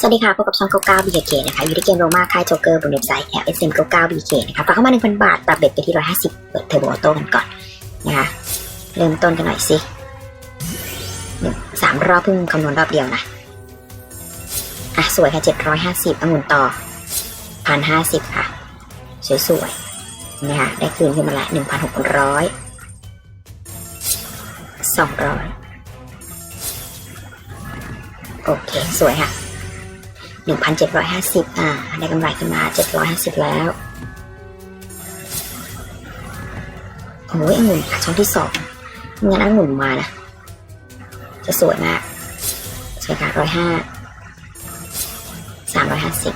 สวัสดีค่ะพบกับช่อง99 BK นะคะ อยู่ที่เกมโรมาค่ายโจเกอร์บนเว็บไซต์ LSM 99 BK นะคะฝากเข้ามา 1,000 บาท ปรับเบ็ดไปที่ 150 เปิดเทอร์โบออโต้กันก่อนนะคะ เริ่มต้นกันหน่อยสิสามรอบเพิ่งคำนวณรอบเดียวนะ อะ สวยค่ะ 750องุ่นต่อ 1,050 ค่ะ สวยๆนะคะได้คืนขึ้นมาละ 1,600 200 โอเค สวยค่ะ หนึ่งพันเจ็ดร้อยห้าสิบอ่า ได้กำไรขึ้นมาเจ็ดร้อยห้าสิบแล้วโอ้ยองุ่นช่องที่สองเงินองุ่นมานะ จะสวยมากสวยค่ะร้อยห้าสามร้อยห้าสิบ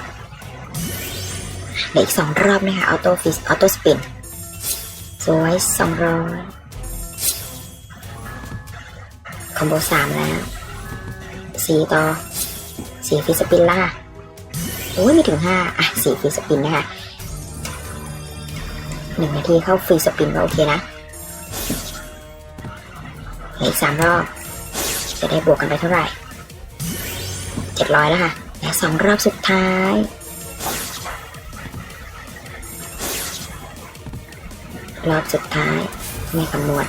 เหลืออีกสองรอบนะคะออโต้ฟิสออโต้สปินสวยสองร้อยคอมโบสามแล้วสี่ต่อ สี่ฟรีสปินล่ะโอ้ยไม่ถึงห้าอะสี่ฟรีสปินนะคะหนึ่งนาทีเข้าฟรีสปินก็โอเคนะเหลืออีกสามรอบ จะได้บวกกันไปเท่าไหร่เจ็ดร้อยแล้วค่ะและสองรอบสุดท้ายรอบสุดท้ายในคำนวณ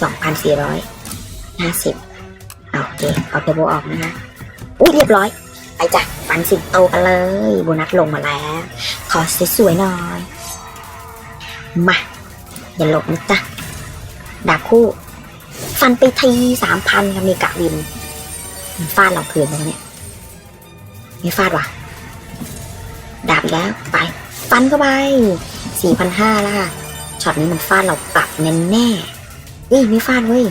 สองพันสี่ร้อยห้าสิบเอาโอเคเอาเทอร์โบออกนะคะอุ้ยเรียบร้อย ไปจ้ะปันสิงโตกันเลยโบนัสลงมาแล้ว ขอสวยๆหน่อย มา อย่าหลบนะจ๊ะดาบคู่ ฟันไปทีสามพันค่ะมีกะวินมันฟาดเราคืนแล้วเนี่ยไม่ฟาดว่ะ ดาบแล้วไป ฟันเข้าไปสี่พันห้าแล้วค่ะช็อตนี้มันฟาดเรากลับแน่แน่เฮ้ยไม่ฟาดเว้ย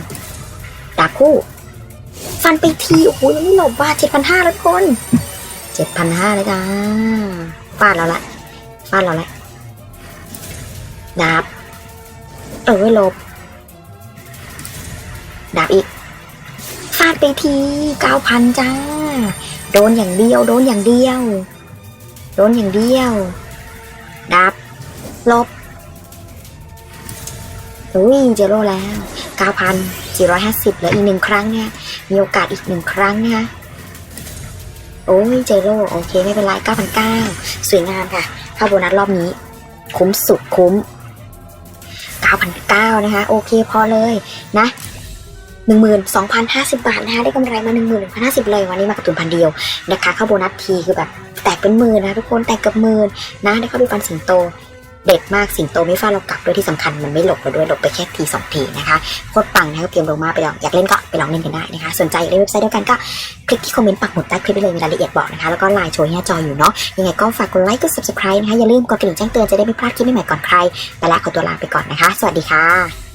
ดาบคู่ ฟันไปที โอ้โหยังไม่หลบว่าเจ็ดพันห้าแล้วคน เจ็ดพันห้าเลยจ้าฟาดเราละฟาดเราละดาบ เออหลบ ดาบอีก ฟาดไปทีเก้าพันจ้า โดนอย่างเดียว โดนอย่างเดียว โดนอย่างเดียว ดาบ ลบ อุ้ยเจอโลแล้วเก้าพันสี่ร้อยห้าสิบเหลืออีกหนึ่งครั้งเนี่ย มีโอกาสอีกหนึ่งครั้งนะคะ โอ้ยเจโร่โอเคไม่เป็นไร9,900สวยงามค่ะ เข้าโบนัสรอบนี้ คุ้มสุดคุ้ม9,900นะคะ โอเคพอเลยนะ12,050บาทนะคะได้กำไรมา1 1 5 0เลยวันนี้มากระตุนพันเดียวนะคะ เข้าโบนัสทีคือแบบแตกเป็นหมื่นนะทุกคนแตกกับหมื่นนะได้เข้าดูฟันสิงโต เด็ดมากสิงโตไม่ฟาดเรากลับด้วยที่สำคัญมันไม่หลบเราด้วยหลบไปแค่ทีสองทีนะคะโคตรปังนะคะเตรียมลงมาไปลองอยากเล่นก็ไปลองเล่นกันได้นะคะสนใจอยากเล่นเว็บไซต์เดียวกันก็คลิกที่คอมเมนต์ปักหมุดใต้คลิปได้เลยมีรายละเอียดบอกนะคะแล้วก็ไลน์โชว์หน้าจออยู่เนาะยังไงก็ฝากกดไลค์กด subscribe นะคะอย่าลืมกดกระดิ่งแจ้งเตือนจะได้ไม่พลาดคลิปใหม่ๆก่อนใครไปละขอตัวลาไปก่อนนะคะ สวัสดีค่ะ